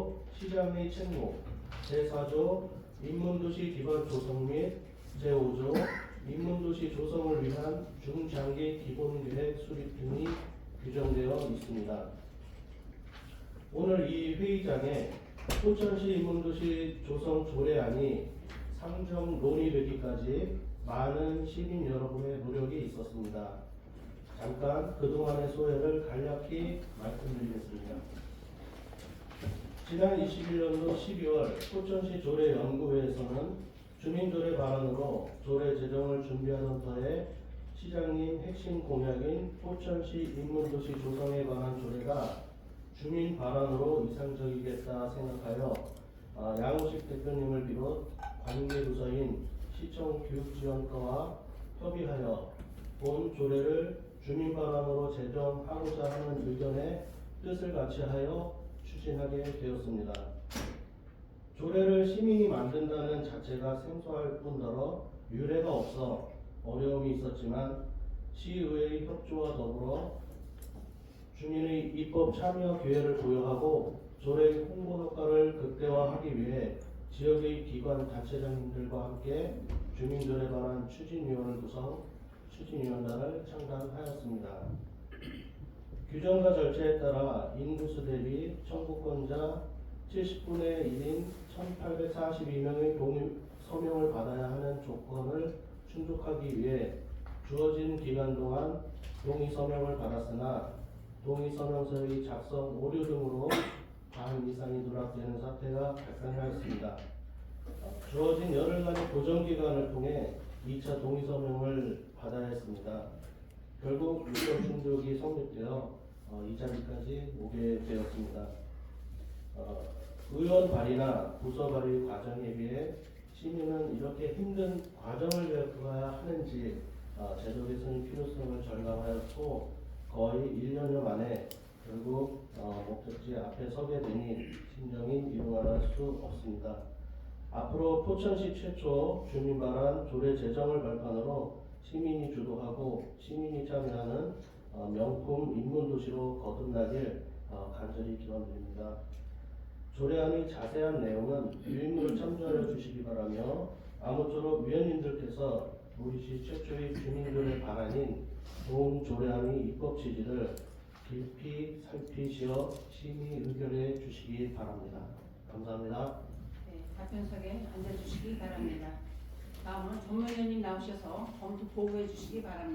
제5조 시장의 책무 제4조 인문도시 기반 조성 및 제5조 인문도시 조성을 위한 중장기 기본계획 수립 등이 규정되어 있습니다. 오늘 이 회의장에 포천시 인문도시 조성 조례안이 상정 논의되기까지 많은 시민 여러분의 노력이 있었습니다. 잠깐 그동안의 소회를 간략히 말씀드리겠습니다. 지난 21년도 12월 포천시 조례연구회에서는 주민조례 발언으로 조례 제정을 준비하던 터에 시장님 핵심 공약인 포천시 인문도시 조성에 관한 조례가 주민 발언으로 이상적이겠다 생각하여 아, 양호식 대표님을 비롯 관계부서인 시청 교육지원과와 협의하여 본 조례를 주민 발언으로 제정하고자 하는 의견에 뜻을 같이하여 추진하게 되었습니다. 조례를 시민이 만든다는 자체가 생소할 뿐더러 유례가 없어 어려움이 있었지만 시의회의 협조와 더불어 주민의 입법 참여 기회를 부여하고 조례의 홍보 효과를 극대화하기 위해 지역의 기관 단체장님들과 함께 주민조례 관한 추진위원을 구성 추진위원단을 창단하였습니다. 규정과 절차에 따라 인구수 대비 청구권자 70분의 1인 1842명의 동의 서명을 받아야 하는 조건을 충족하기 위해 주어진 기간 동안 동의 서명을 받았으나 동의 서명서의 작성 오류 등으로 반 이상이 누락되는 사태가 발생하였습니다. 주어진 열흘간의 고정 기간을 통해 2차 동의 서명을 받아야 했습니다. 결국 유권 충족이 성립되어 어, 이 자리까지 오게 되었습니다. 어, 의원 발의나 부서 발의 과정에 비해 시민은 이렇게 힘든 과정을 겪어야 하는지 어, 제도 개선의 필요성을 절감하였고 거의 1년여 만에 결국 어, 목적지 앞에 서게 되니 심정이 이루어갈 수 없습니다. 앞으로 포천시 최초 주민 발안 조례 제정을 발판으로 시민이 주도하고 시민이 참여하는 어, 명품 인문도시로 거듭나길 어, 간절히 기원드립니다. 조례안의 자세한 내용은 유인물을 참조하여 주시기 바라며 아무쪼록 위원님들께서 우리시 최초의 주민조례 발안인 좋은 조례안의 입법 취지를 깊이 살피시어 심의 의결해 주시기 바랍니다. 감사합니다. 네, 답변석에 앉아주시기 바랍니다. 다음은 전무위원님 나오셔서 검토 보고해 주시기 바랍니다.